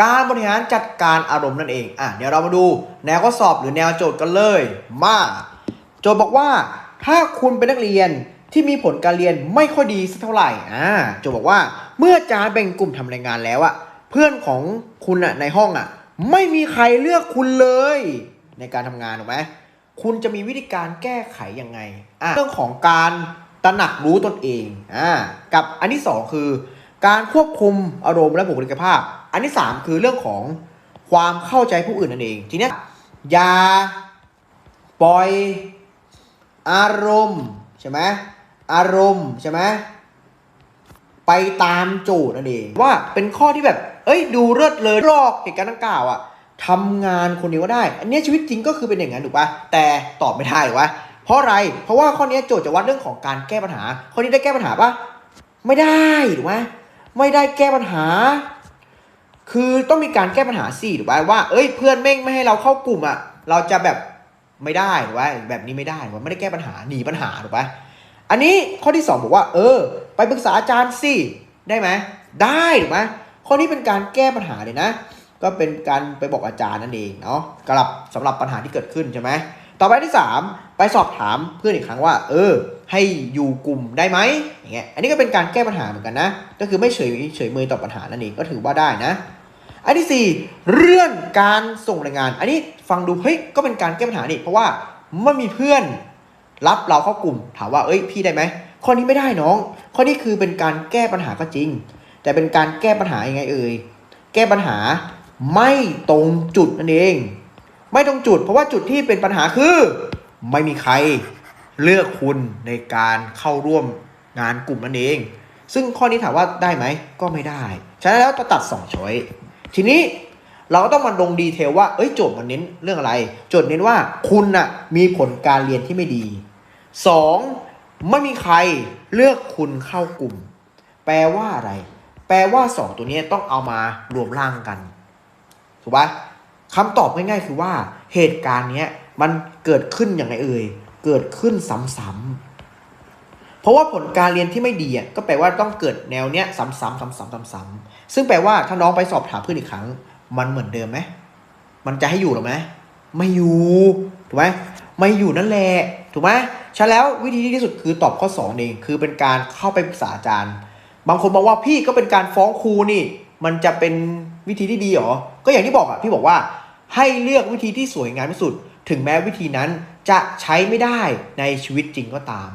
การบริหารจัดการอารมณ์นั่นเองอะเดี๋ยวเรามาดูแนวข้อสอบหรือแนวโจทย์กันเลย มา โจทย์บอกว่า ถ้าคุณเป็นนักเรียนที่มีผลการเรียนไม่ค่อยดีสักเท่าไหร่อ่าโจทย์บอกว่าเมื่ออาจารย์แบ่งกลุ่มทำรายงานแล้วอะเพื่อนของคุณอะในห้องอะไม่มีใครเลือกคุณเลย ในการทำงานถูกไหมคุณจะมีวิธีการแก้ไขยังไงอะเรื่องของการตระหนักรู้ตนเองอ่ากับอันที่สองคือ การควบคุมอารมณ์และบุคลิกภาพ อันที่สามคือเรื่องของความเข้าใจผู้อื่นนั่นเอง ทีเนี้ยอย่าปล่อยอารมณ์ใช่ไหมอารมณ์ใช่ไหมไปตามโจทย์นั่นเอง ว่าเป็นข้อที่แบบ เอ้ยดูเลิศเลยลอกเหตุการณ์ดังกล่าวอะทำงานคนเดียวก็ได้ อันเนี้ยชีวิตจริงก็คือเป็นอย่างนั้นถูกปะแต่ตอบไม่ได้ถูกปะเพราะอะไร เพราะว่าข้อนี้โจทย์จะวัดเรื่องของการแก้ปัญหา ข้อนี้ได้แก้ปัญหาปะไม่ได้ถูกไหม ไม่ได้แก้ปัญหา คือต้องมีการแก้ปัญหาสิถูกปะว่า เอ้ยเพื่อนแม่งไม่ให้เราเข้ากลุ่มอะเราจะแบบไม่ได้ถูกปะแบบนี้ไม่ได้ถูกปะไม่ได้แก้ปัญหาหนีปัญหาถูกปะอันนี้ข้อที่สองบอกว่า เออ ไปปรึกษาอาจารย์สิได้ไหมได้ถูกไหมข้อนี้เป็นการแก้ปัญหาเลยนะ ก็เป็นการไปบอกอาจารย์นั่นเองเนาะสำหรับสำหรับปัญหาที่เกิดขึ้นใช่ไหม ต่อไปที่สามไปสอบถามเพื่อนอีกครั้งว่า เออ ให้อยู่กลุ่มได้ไหมอย่างเงี้ยอันนี้ก็เป็นการแก้ปัญหาเหมือนกันนะ ก็คือไม่เฉยเฉยเมยต่อปัญหานั่นเองก็ถือว่าได้นะอันที่สี่เรื่องการส่งรายงาน อันนี้ฟังดูเฮ้ยก็เป็นการแก้ปัญหานี่เพราะว่าไม่มีเพื่อนรับเราเข้ากลุ่ม ถามว่าเอ้ยพี่ได้ไหมข้อนี้ไม่ได้น้อง ข้อนี้คือเป็นการแก้ปัญหาก็จริง แต่เป็นการแก้ปัญหายังไงเอ่ยแก้ปัญหาไม่ตรงจุดนั่นเอง ไม่ตรงจุด เพราะว่าจุดที่เป็นปัญหาคือ ไม่มีใครเลือกคุณในการเข้าร่วมงานกลุ่มนั่นเอง ซึ่งข้อนี้ถามว่าได้ไหมก็ไม่ได้ ฉะนั้นแล้วจะตัดสองช้อยทีนี้เราก็ต้องมาลงดีเทลว่า เอ้ยโจทย์มันเน้นเรื่องอะไร โจทย์เน้นว่าคุณน่ะมีผลการเรียนที่ไม่ดี 2. ไม่มีใครเลือกคุณเข้ากลุ่ม แปลว่าอะไร แปลว่า 2 ตัวนี้ต้องเอามารวมร่างกัน ถูกปะ คำตอบง่ายๆ คือว่าเหตุการณ์เนี้ยมันเกิดขึ้นอย่างไรเอ่ย เกิดขึ้นซ้ำๆ เพราะว่าผลการเรียนที่ไม่ดีอะก็แปลว่าต้องเกิดแนวเนี้ยซ้ำๆซ้ำๆซ้ำๆซึ่งแปลว่าถ้าน้องไปสอบถามเพื่อนอีกครั้ง มันเหมือนเดิมไหมมันจะให้อยู่หรือไหมไม่อยู่ถูกไหมไม่อยู่นั่นแหละถูกไหมฉะนั้นแล้ววิธีที่ดีที่สุดคือตอบข้อ2เองคือเป็นการเข้าไปปรึกษาอาจารย์ บางคนบอกว่าพี่ก็เป็นการฟ้องครูนี่ มันจะเป็นวิธีที่ดีหรอก็อย่างที่บอกอะพี่บอกว่า ให้เลือกวิธีที่สวยงามที่สุด ถึงแม้วิธีนั้นจะใช้ไม่ได้ในชีวิตจริงก็ตาม